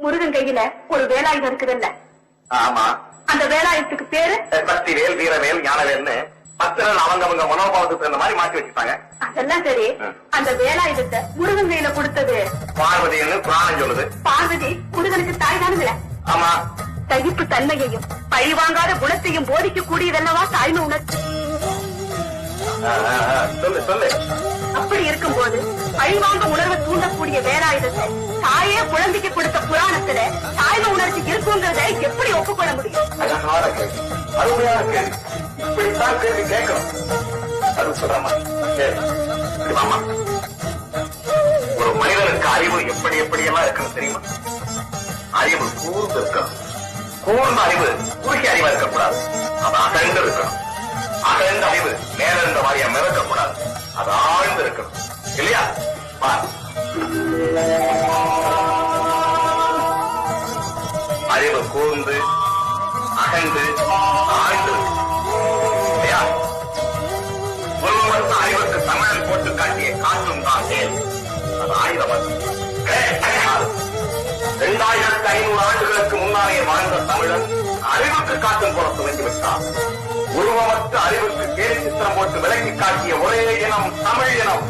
முருகன் கையில ஒரு வேலாயுதம் இருக்குதுல்ல? ஆமா. அந்த வேலாயுதத்துக்கு பேரு? பக்தி வேல் வீரவேல் ஞானவேல்னு பத்து நாள் அவங்க அவங்க மனோபாவத்துக்கு தகுந்த மாதிரி மாற்றி வச்சுட்டாங்க அதெல்லாம் சரி. அந்த வேலாயுதத்தை முருகன் கையில கொடுத்தது. பார்வதின்னு புராணம் சொல்லுது. பார்வதி முருகனுக்கு தாய் தானுங்களே? ஆமா. சகிப்பு தன்மையையும் பழிவாங்காத குணத்தையும் போதிக்க கூடியதல்லவா தாய்மை உணர்ச்சி? சொல்லு சொல்லு. அப்படி இருக்கும்போது பழிவாங்க உணர்வை தூண்டக்கூடிய வேலாயுதத்தை குழந்தைக்கு கொடுத்த புராணத்துல தாய்ம உணர்ச்சி இருக்குங்கிறத எப்படி ஒப்புக்கொள்ள முடியும்? அழகான கேள்வி. அருமையான கேள்வி. இப்படித்தான் கேள்வி கேட்கணும். அது சொல்றமா சரி ஒரு மனிதனுக்கு அறிவு எப்படி எப்படி எல்லாம் இருக்குன்னு தெரியுமா? அறிவு கூர்ந்து இருக்கணும். கூர்ந்த அறிவு குறுகிய அறிவா இருக்கக்கூடாது. அது அகழ்ந்து இருக்கணும். அகழ்ந்த அறிவு மேல இருந்த மாதிரியா மிதக்க அது ஆள் கூர்ந்து அகழ்ந்து ஆழ்ந்து. ஒருவருக்கு அறிவுக்கு தமிழன் போட்டு காட்டிய காற்றும் தான் மேல். அது ஆயுதம் இரண்டாயிரத்தி ஐநூறு ஆண்டுகளுக்கு முன்னாலே வாழ்ந்த தமிழன் அறிவுக்கு காட்டும் போல துவங்கிவிட்டார் உருவமற்ற அறிவுக்கு கேலி சித்திரம் போட்டு விலக்கி காட்டிய ஒரே இனம் தமிழ் இனம்.